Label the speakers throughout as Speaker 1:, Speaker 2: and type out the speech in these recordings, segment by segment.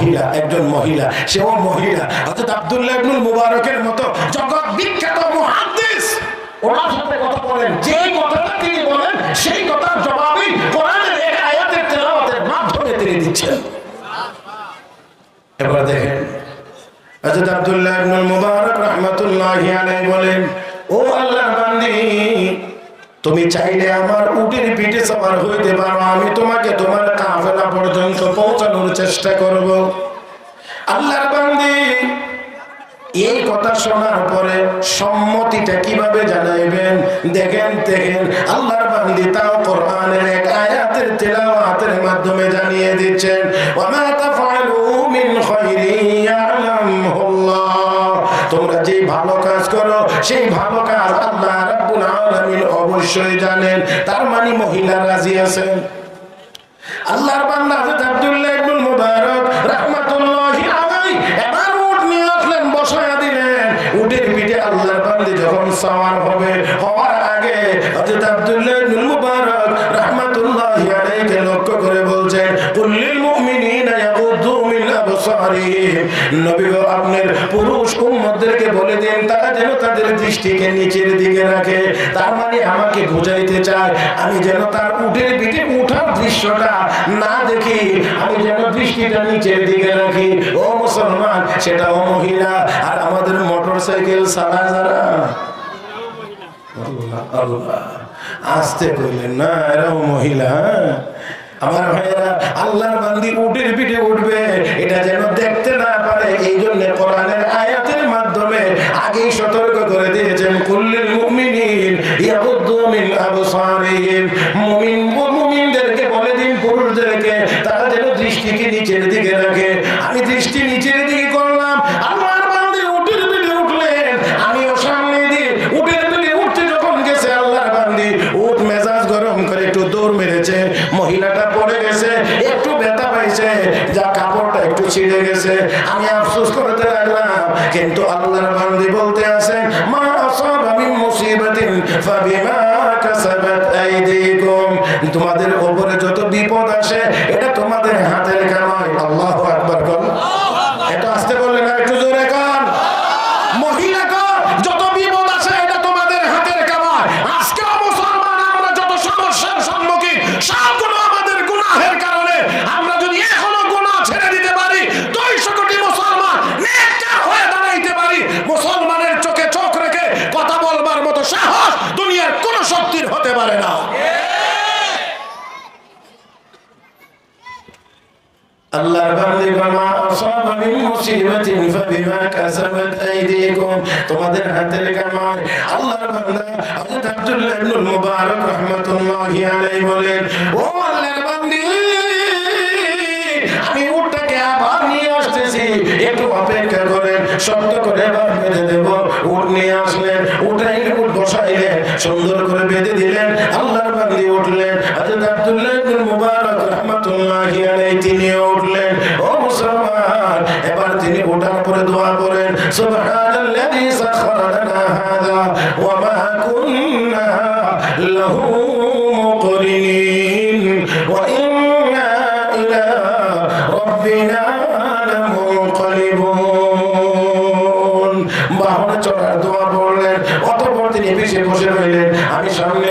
Speaker 1: মহিলা একজন মহিলা সেও মহিলা। অর্থাৎ আব্দুল্লাহ ইবনুল মুবারকের মতো জগৎ বিখ্যাত মুহাদ্দিস। ওনার সাথে কথা বলেন। যে কথাটা তিনি বলেন সেই কথার জবাবই কোরআনের এক আয়াতের তেলাওয়াতের মাধ্যমে তিনি দিচ্ছেন। এবার দেখেন হযরত আব্দুল্লাহ ইবনুল মুবারক রাহমাতুল্লাহি আলাইহি বলেন ও আল্লাহর বান্দি তুমি চাইলে আমার উটের পিঠে সবার হইতে পারো আমি তোমাকে তোমার কাফেলা পর্যন্ত পৌঁছানোর চেষ্টা করব। আল্লাহর বান্দি, এই কথা শোনার পরে সম্মতিটা কীভাবে জানাইবেন? দেখেন দেখেন, আল্লাহর বান্দি তাও কোরআনের এক আয়াতের তেলাওয়াতের মাধ্যমে জানিয়ে দিচ্ছেন, ওয়া অবশ্যই জানেন, তার মানে মহিলা রাজি আছেন। আল্লাহর বান্দা হযরত আব্দুল্লাহ ইবনুল মুবারক রাহমাতুল্লাহি আলাইহি এবার উট নিয়ে আসলেন, বসায়া দিলেন। উটের পিঠে আল্লাহর বান্দি যখন সওয়ার হবে, হওয়ার আগে হযরত আব্দুল্লাহ ইবনুল মুবারক রাহমাতুল্লাহি আলাইহি লক্ষ্য করে বলছেন কুল্লিল মুমিনিনা ইয়াগুদ্দু মিন আবসারিহিম। নবী গো, আপনার পুরুষ উম্মতদেরকে বলে দিন যেন তাদের দৃষ্টিকে নিচের দিকে রাখে, তার মানে আমাকে বুঝাইতে চায়, আমি যেন তার উটের পিঠে উঠার দৃশ্যটা না দেখি, আমি যেন দৃষ্টিটা নিচের দিকে রাখি ও মুসলমান সেটাও মহিলা, আর আমাদের মোটর সাইকেল সারা যারা আসতে কইলেন না এরাও মহিলা? আমার ভাইয়েরা, আল্লাহর বান্দি উটের পিঠে উঠবে, এটা যেন দেখতে না পারে এই জন্য কোরআনের মহিলাটা পড়ে গেছে, একটু ব্যথা পাইছে, যা কাপড়টা একটু ছিঁড়ে গেছে। আমি আফসোস করতে লাগলাম, কিন্তু আল্লাহর বান্দি বলতে আছেন মা আসাবা মিন মুসিবাতিন ফাবিমা কাসাবাত আইদিকুম। তোমাদের উপরে যত বিপদ আসে, এটা তোমাদের হাতের কামাই, আল্লাহু আকবার বল এটা আসতে বললেন আর একটু জোরে কান মহিলা কর যত বিপদ আছে এটা তোমাদের হাতের কামাই আজকে মুসলমান আমরা যত সমস্যার সম্মুখীন সবগুলো আমাদের গুনাহের কারণে আমরা যদি এখনও গুনাহ ছেড়ে দিতে পারি দুইশো কোটি মুসলমান নেককার হয়ে দাঁড়াইতে পারি মুসলমানের চোখে চোখ রেখে কথা বলবার মতো সাহস দুনিয়ার কোন শক্তির হতে পারে না। আমি আবার নিয়ে আসতেছি। একটু অপেক্ষা করেন শব্দ করে এবার বেঁধে দেব। উট নিয়ে আসলেন উঠাইলে উট বসাইলেন সুন্দর করে বেঁধে আল্লাহর বান্দি উঠলেন হযরত আব্দুল্লাহ ইবনে মুবারক রাহমাতুল্লাহি আলাইহি তিনিও উঠলেন। ও মুসলমান, এবার তিনি ওঠার পরে দোয়া করেন, সুবহানাল্লাযী সাখখারা লানা হাযা ওয়া মা কুন্না লাহু মুকরিনিন ওয়া ইন্না ইলা রাব্বিনা লামুনকালিবুন বাহনে চড়ার দোয়া পড়লেন অতঃপর তিনি পিছিয়ে বসে রইলেন। আমি সামনে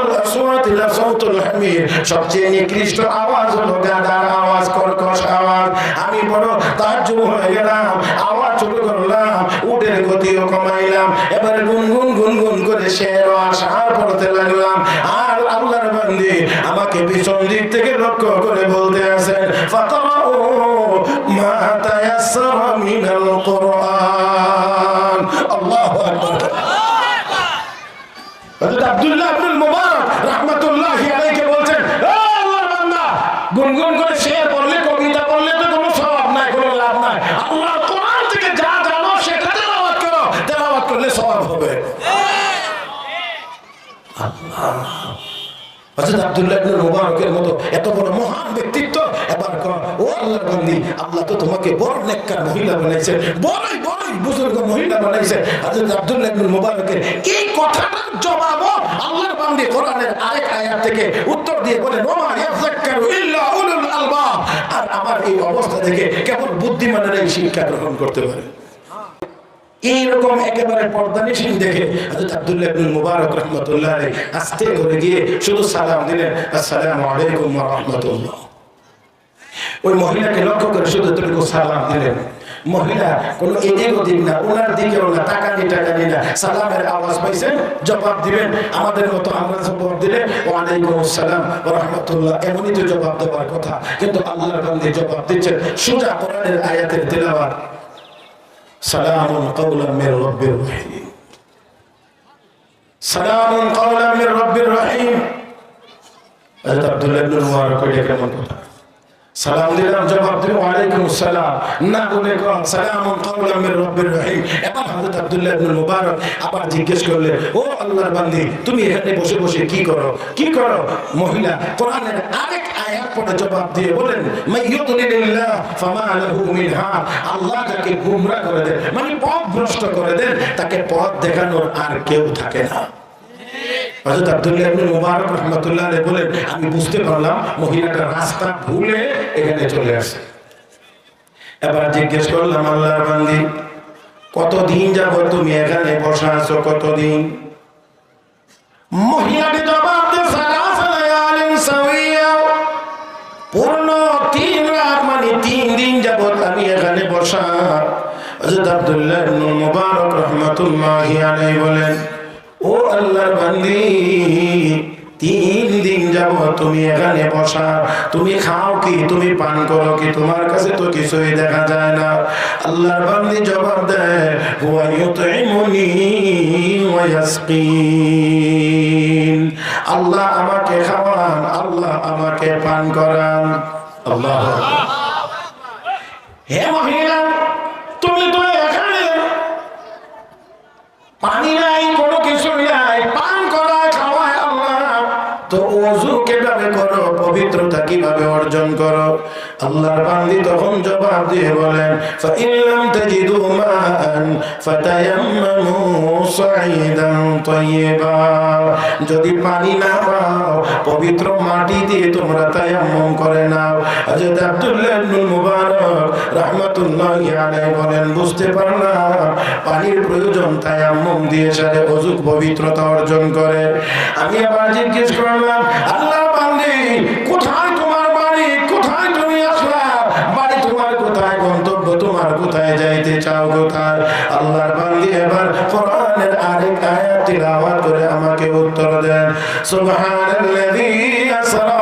Speaker 1: সবচেয়ে নিকৃষ্ট আওয়াজ হলো গাদার আওয়াজ, কর্কশ আওয়াজ। আমি বড় তাজ্জুব হয়ে গেলাম, আওয়াজ ছোট করলাম, উটের গতিও কমাইলাম, এবার গুনগুন গুনগুন করে শের আশার পড়তে লাগলাম। আর আল্লাহর বান্দি আমাকে পিছন দিক থেকে লক্ষ্য করে বলতে আছেন, ফাতারাউ মা তায়াসসারা মিনাল কোরআন। আল্লাহু আকবার। হযরত আব্দুল্লাহ ইবনে মুবারক গুনগুন করে শেয়ার বললে কবিতা বললে তো কোনো স্বভাব নাই, কোনো লাভ নাই। আল্লাহ কোরআন থেকে যা জানো সেটা তেলাবাদ করো। তেলাবাদ করলে স্বভাব হবে। হযরত এত বড় মহান ব্যক্তিত্ব আল্লাহ তো তোমাকে বড় নেককার মহিলা বানাইছেন বড়ই বুজুর্গ মহিলা বানাইছে ইবনে মুবারকের এই কথাটার আল্লাহর বান্দি কোরআনের আরেক আয়াত থেকে উত্তর দিয়ে বলেন ওমা ইয়াযাক্কারু ইল্লা উলুল আলবাব আর আমার এই অবস্থা থেকে কেবল বুদ্ধিমানেরা এই শিক্ষা গ্রহণ করতে পারে। এইরকম একেবারে পর্দানিসীন দেখে হযরত আব্দুল্লাহ ইবনে মুবারক রাহমাতুল্লাহ আলাইহি আস্তে করে গিয়ে শুধু সালাম দিলেন, আসসালামু আলাইকুম ওয়া রাহমাতুল্লাহ ওই মহিলাকে লক্ষ্য করে শুধু সালাম দিলেন। মহিলা, কোনো এদিক ওদিক না, ওনার দিকেও না টাকা নি টাকা নি। না সালামের আওয়াজ পাইছেন, জবাব দিবেন। আমাদের মতো আমরা জবাব দিলে, ওয়ালাইকুম আসসালাম রহমতুল্লাহ, এমনই তো জবাব দেওয়ার কথা। কিন্তু আল্লাহর বান্দে জবাব দিচ্ছেন, সোজা কোরআনের আয়াতের তেলাওয়াত। সালামুন কাউলাম মির রব্বির রহিম। সালামুন কাউলাম মির রব্বির রহিম। হযরত আব্দুল্লাহ ইবনে মুবারক কেমন কথা? সালাম দিলাম, জবাব দিল ওয়ালাইকুম আসসালাম। না বলে কোন সালাম কাওলাম মির রব্বির রহিম। এবার হযরত আব্দুল্লাহ ইবনে মুবারক আবার জিজ্ঞেস করলে, ও আল্লাহর বান্দি, তুমি এখানে বসে বসে কি করো? কি করো? মহিলা কোরআনের আরেক আয়াত পড়ে জবাব দিয়ে বলেন মাইয়ুদলিল্লাহ ফামা লাহু মিন হাদ আল্লাহ তাকে গুমরা করে দেন মানে পথ ভ্রষ্ট করে দেন, তাকে পথ দেখানোর আর কেউ থাকে না। হযরত আব্দুল্লাহ ইবনে মুবারক রাহমাতুল্লাহ আলাইহি বলেন, আমি বুঝতে পারলাম মহিলাটা রাস্তা ভুলে এখানে চলে আসে। এবার জিজ্ঞেস করলাম, আল্লাহর বান্দি, কতদিন যাব তুমি এখানে বসা আছো? কতদিন? মহিলাটি জবাব দিয়ে সালাসা লায়ালিন সাওয়িয়া পূর্ণ তিন রাত মানে তিন দিন যাবত আমি এখানে বসা। হযরত আব্দুল্লাহ ইবনে মুবারক রাহমাতুল্লাহি আলাইহি বলেন আল্লাহর বান্দি। তিন দিন যাব তুমি এখানে বসা। তুমি খাও কি? তুমি পান করো কি? তোমার কাছে তো কিছুই দেখা যায় না। আল্লাহর বান্দি জবাব দেয় আল্লাহ আমাকে খাওয়ান, আল্লাহ আমাকে পান করান। আল্লাহ হে মহিলা, তুমি তো এখানে পানি নাই। পবিত্রতা কীভাবে অর্জন করো? আল্লাহর বান্দি তখন জবাব দিয়ে বলেন, ফাইন লাম তাজিদু মান ফাতায়াম্মামু সাঈদান তাইয়্যিবা যদি পানি না পাও, পবিত্র মাটি দিয়ে তোমরা তায়াম্মুম করে নাও। হযরত আব্দুল্লাহ ইবনে মুবারক রাহমাতুল্লাহি আলাইহি বলেন, বুঝতে পারলাম, পানির প্রয়োজন তায়াম্মুম দিয়ে সারে অজুক পবিত্রতা অর্জন করে। আমি আবার জিজ্ঞেস করলাম, আল্লাহ কোথায় তোমার বাড়ি? কোথায় তুমি আসলা? বাড়ি তোমার কোথায়? গন্তব্য তোমার কোথায়? যাইতে চাও কোথায়? আল্লাহর বান্দি এবার কোরআনের আরেক আয়াত তিলাওয়াত করে আমাকে উত্তর দেন। সুবহানাল্লাযী আসরা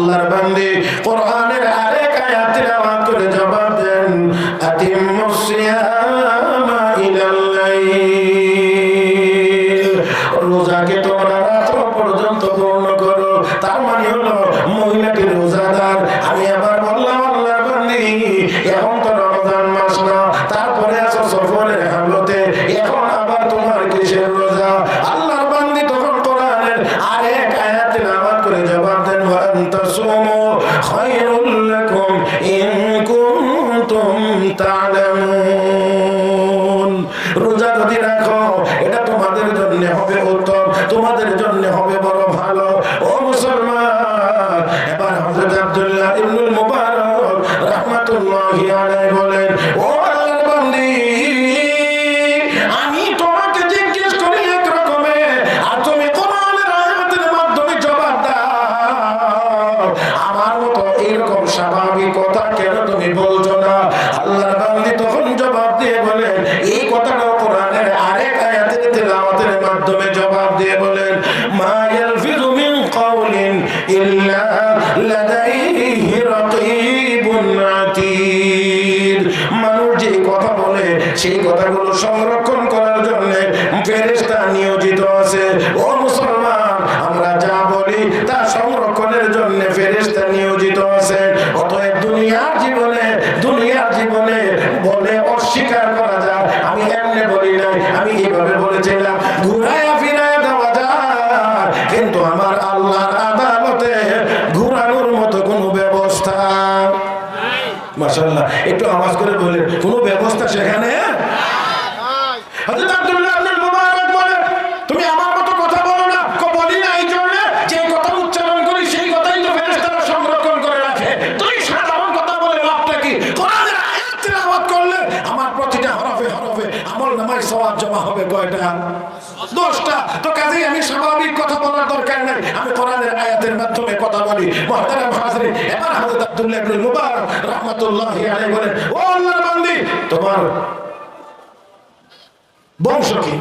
Speaker 1: আল্লাহর বান্দি কোরআনের আরেক আয়াত আমার করে জবাব দশটা তো কাজেই আমি স্বাভাবিক কথা বলার দরকার নাই। আমি কোরআনের আয়াতের মাধ্যমে কথা বলি। মহতারাম হাজরিন এবার হযরত আব্দুল্লাহ ইবনে মুবারক রাহমাতুল্লাহি আলাইহি বলেন, ও আল্লাহর বান্দি, তোমার বংশ কি?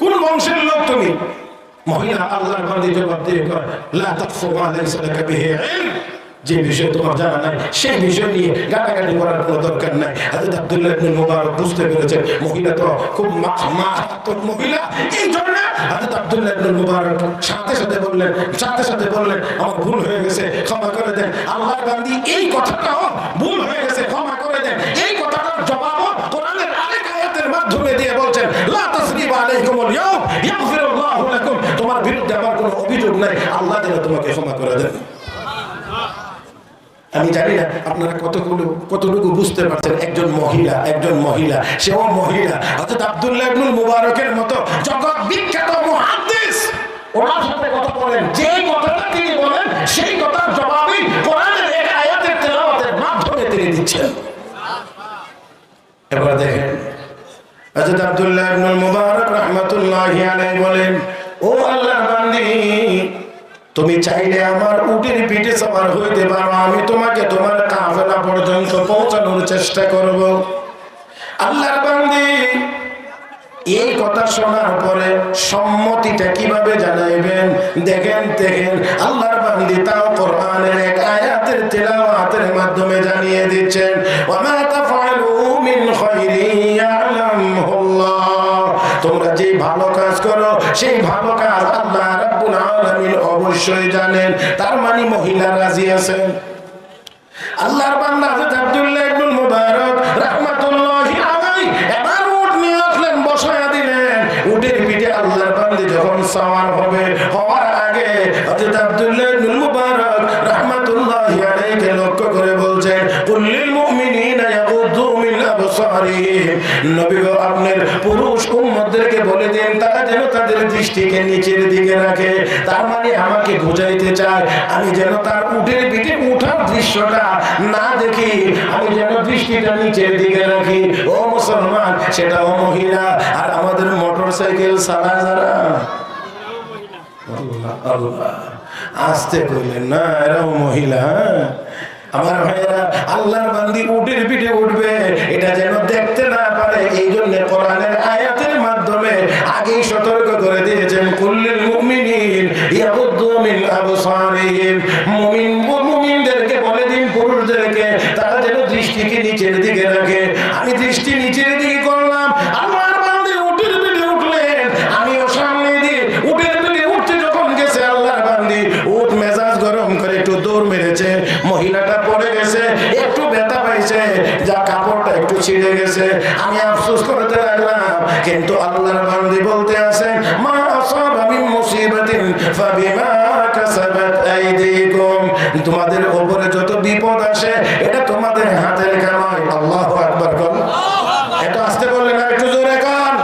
Speaker 1: কোন বংশের লোক তুমি? মহিলা আল্লাহর বান্দি জবাব দিয়ে কয়, লা তাকফু মা লাইসা বিহি ইলম। যে বিষয় তোমার জানা নাই, সেই বিষয় নিয়ে গালাগালি করার কোনো দরকার নাই। হযরত আব্দুল্লাহ ইবনে মুবারক বুঝতে পেরেছেন, মহিলা তো খুব মারাত্মক মহিলা। এই জন্য হযরত আব্দুল্লাহ ইবনে মুবারক সাথে সাথে বললেন, সাথে সাথে বললেন, আমার ভুল হয়ে গেছে, ক্ষমা করে দেন। আল্লাহর বান্দি এই কথাটাও ভুল হয়ে গেছে, ক্ষমা করে দেন। এই কথাটার জবাবও কোরআনের আরেক আয়াতের মাধ্যমে দিয়ে বলছেন, লা তাসরিবা আলাইকুমুল ইয়াউম, ইয়াগফিরুল্লাহু লাকুম। তোমার বিরুদ্ধে আমার কোনো অভিযোগ নাই। আল্লাহ যেন তোমাকে ক্ষমা করে দেন। আমি জানি না আপনারা কতগুলো কতটুকু বুঝতে পারছেন একজন মহিলা একজন মহিলা, সেও মহিলা অর্থাৎ আব্দুল্লাহ ইবনুল মুবারকের মতো জগৎ বিখ্যাত মুহাদ্দিস ওনার সাথে কথা বলেন, যে কথাটা তিনি বলেন, সেই কথার জবাবই কোরআনের এক আয়াতের তেলাওয়াতের মাধ্যমে তিনি দিচ্ছেন। এবার দেখেন, হযরত আব্দুল্লাহ ইবনুল মুবারক রাহমাতুল্লাহি আলাইহি বলেন, ও আল্লাহর বান্দি তুমি চাইলে আমার উটের পিঠে সবার হইতে পারো, আমি তোমাকে তোমার কাফেলা পর্যন্ত পৌঁছানোর চেষ্টা করব। আল্লাহর বান্দি, এই কথা শোনার পরে সম্মতিটা কীভাবে জানাইবেন? দেখেন দেখেন, আল্লাহর বান্দি তাও কোরআনের এক আয়াতের তেলাওয়াতের মাধ্যমে জানিয়ে দিচ্ছেন, ওয়া মা তাফআলু মিন খাইরিন তোমরা যে ভালো কাজ করো, সেই ভালো কাজ আল্লাহ রাব্বুল আলামিন অবশ্যই জানেন। তার মানে মহিলা রাজি আছেন। আল্লাহর বান্দা হযরত আব্দুল্লাহ ইবনে মুবারক রাহমাতুল্লাহি আলাইহি এবার উট নিয়ে আসলেন, বসায়া দিলেন। উটের পিঠে আল্লাহর বান্দা যখন সওয়ার হবে তার মানে আমি যেন তার উটের পিঠে উঠার দৃশ্যটা না দেখি, আমি যেন দৃষ্টিটা নিচের দিকে রাখি। ও মুসলমান সেটাও মহিলা, আর আমাদের মোটর সাইকেল সারা যারা। আল্লাহ আল্লাহ, আসতে কইলেন না এরাও মহিলা হ্যাঁ? আমার ভাইয়েরা, আল্লাহর বান্দি উটের পিঠে উঠবে। এটা যেন দেখতে না পারে এই জন্য কোরআনের আয়াতের মাধ্যমে আগেই সতর্ক করে দিয়েছেন, কুল্লিল মুমিনিন ইয়াগুদ্দু মিন আবসারিহিম। মুমিন মুমিনদেরকে বলে দিন, পুরুষদেরকে, তারা যেন দৃষ্টিকে নিচের দিকে রাখে। আমি দৃষ্টি নিচের দিকে করলাম আল্লাহর বান্দি উটের পিঠে উঠলেন আমিও সামনে দিয়ে উটের পিঠে উঠতে যখন গেছে আল্লাহর বান্দি উট মেজাজ গরম করে একটু দৌড় মেরেছে মহিলাটা পড়ে গেছে একটু ব্যথা পাইছে যা কাপড়টা একটু ছিঁড়ে গেছে আমি আফসোস করতে লাগলাম কিন্তু আল্লাহর বান্দি বলতে আছেন মা আসাবা মিন মুসিবাতিন ফাবিমা কাসাবাত আইদিকুম তোমাদের উপরে যত বিপদ আসে এটা তোমাদের হাতের কামাই আল্লাহু আকবার বল এটা আসতে বললেন আর একটু জোরে কান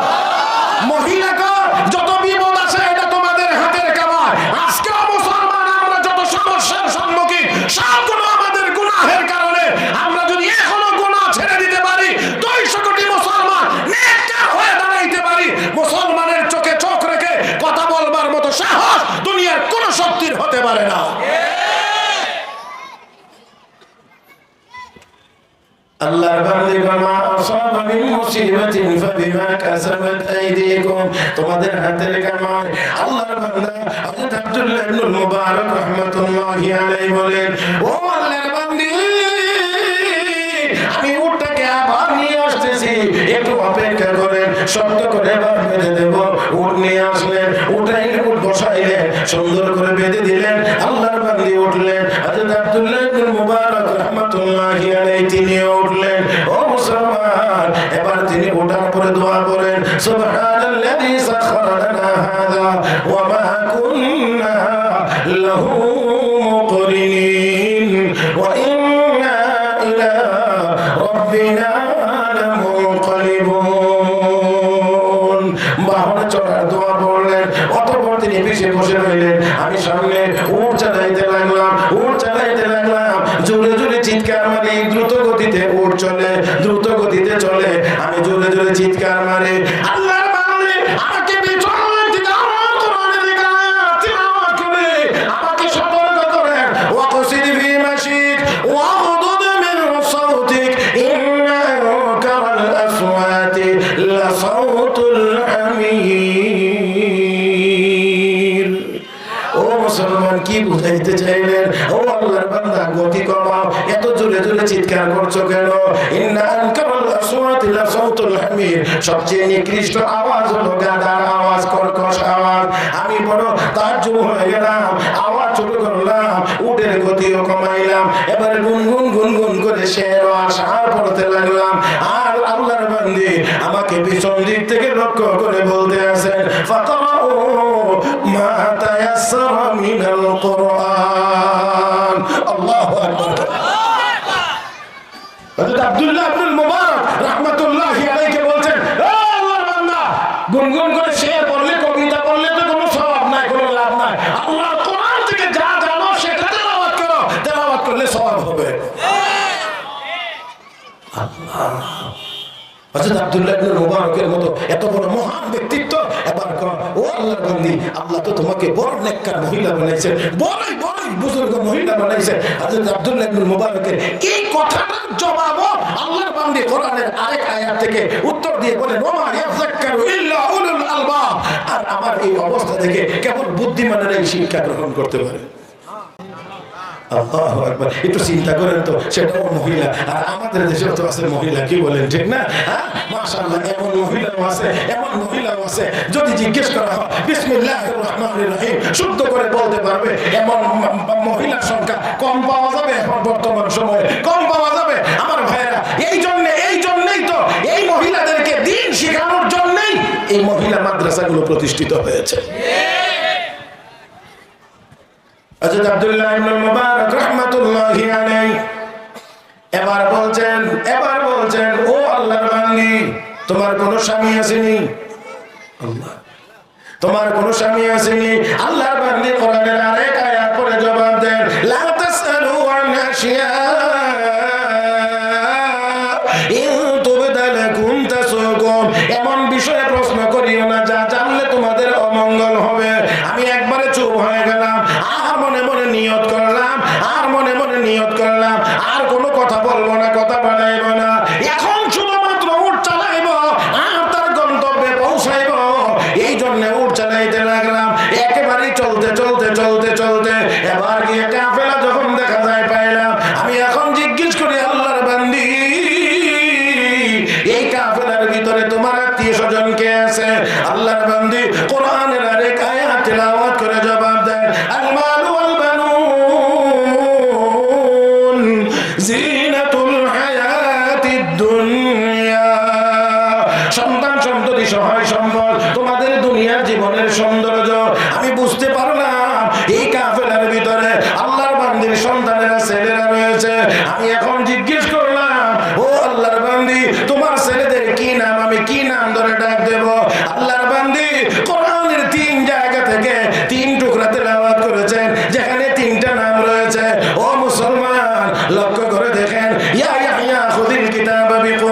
Speaker 1: মহিলা কান যত বিপদ আসে এটা তোমাদের হাতের কামাই আজকে মুসলমান আমরা যত সমস্যার সম্মুখীন সবগুলো আমাদের গুনাহের কারণে আমরা যদি এখনও গুনাহ ছেড়ে দিতে পারি দুইশো কোটি মুসলমান নেককার হয়ে দাঁড়াইতে পারি মুসলমানের চোখে চোখ রেখে কথা বলবার মতো সাহস দুনিয়ার কোন শক্তির হতে পারে না আল্লাহর বান্দি গামা আসাবা মিন মুসিবাতিন ফাবিমা কাসাবাত আইদিকুম তোমাদের হাতের কামাই আল্লাহর বান্দা হযরত আব্দুল্লাহ ইবনে মুবারক রাহমাতুল্লাহি আলাইহি বলেন, ও আল্লাহর বান্দি, আমি উটটাকে আবার নিয়ে আসতেছি। একটু অপেক্ষা করেন শব্দ করে আবার বেঁধে দেব। উট নিয়ে আসলেন উঠাইলে উট বসাইলেন, সুন্দর করে বেঁধে দিলেন। চিৎকার সবচেয়ে নিকৃষ্ট আওয়াজ হলো গাদার আওয়াজ, কর্কশ আওয়াজ। আমি বড় তাজ্জুব হয়ে গেলাম আওয়াজ ছোট করলাম, উটের গতিও কমাইলাম। এবারে গুনগুন গুনগুন করে শের আশার পড়তে লাগলাম। আর আল্লাহর বান্দি আমাকে পিছন দিক থেকে লক্ষ্য করে বলতে আছেন, ফাতারাউ মা তায়াসসারা কোরআন আল্লাহু আকবার হযরত আব্দুল্লাহ আব্দুল মুবারক রাহমাতুল্লাহি আলাইহি বলছেন ও আল্লাহর বান্দা গুনগুন করে শের পড়লে কবিতা পড়লে তো কোনো সওয়াব নাই কোনো লাভ নাই আল্লাহর কোরআন থেকে যা জানো সেটা তেলাওয়াত করো তেলাওয়াত করলে সওয়াব হবে আল্লাহ থেকে উত্তর দিয়ে আলবাব। আর আমার এই অবস্থা থেকে কেবল বুদ্ধিমানেরা এই শিক্ষা গ্রহণ করতে পারে। আল্লাহু আকবার। একটু চিন্তা করেন তো, সেটাও মহিলা। আর আমাদের তো আছে মহিলা, কি বলেন, ঠিক না? হ্যাঁ? মাশাআল্লাহ, এমন মহিলাও আছে, এমন মহিলাও আছে। যদি জিজ্ঞেস করা হয়, বিসমিল্লাহির রহমানির রহিম, শুদ্ধ করে বলতে পারবে, এমন মহিলার সংখ্যা কম পাওয়া যাবে এখন বর্তমান সময়ে? কম পাওয়া যাবে? আমার ভাইয়েরা, এই জন্য, এই জন্যই তো এই মহিলাদেরকে দিন শেখানোর জন্যই এই মহিলা মাদ্রাসাগুলো প্রতিষ্ঠিত হয়েছে। হযরত আব্দুল্লাহ মুবারক রাহমাতুল্লাহি আলাইহি এবার বলছেন এবার বলছেন, ও আল্লাহর বান্দি, তোমার কোনো স্বামী আসেনি? আল্লাহ। তোমার কোনো স্বামী আসেনি? আল্লাহর বান্দি কোরআনের আরেক আয়াত পড়ে জবাব দেন, লা তাসআলু আন আশিয়া এই ভিতরে তোমার আত্মীয় স্বজন কে আছে? আল্লাহর বান্দি দেখেন ইয়া ইয়াহইয়া খুদিল কিতাবা বিকুওয়া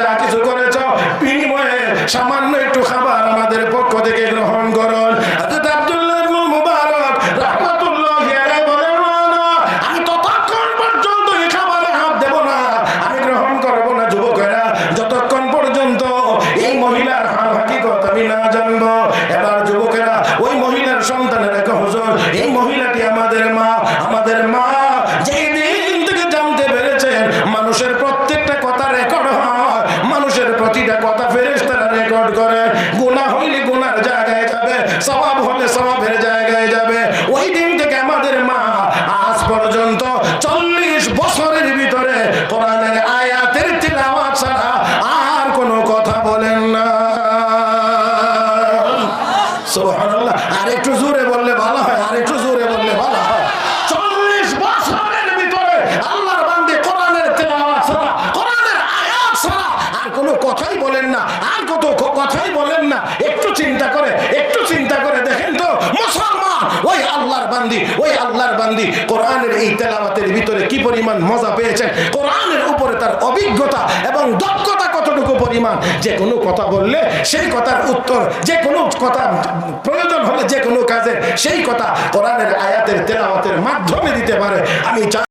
Speaker 1: যা কিছু করেছ বিনিময়ে সামান্য একটু খাবার আমাদের পক্ষ থেকে গ্রহণ করুন। আল্লাহ ওই আল্লাহর বান্দি, ওই আল্লাহর বান্দি। কোরআনের এই তেলাওয়াতের ভিতরে কি পরিমাণ মজা পেয়েছেন? কোরআনের উপরে তার অভিজ্ঞতা এবং দক্ষতা কতটুকু পরিমাণ? যে কোনো কথা বললে সেই কথার উত্তর, যে কোনো কথা প্রয়োজন হলে যে কোনো কাজে সেই কথা কোরআনের আয়াতের তেলাওয়াতের মাধ্যমে দিতে পারে। আমি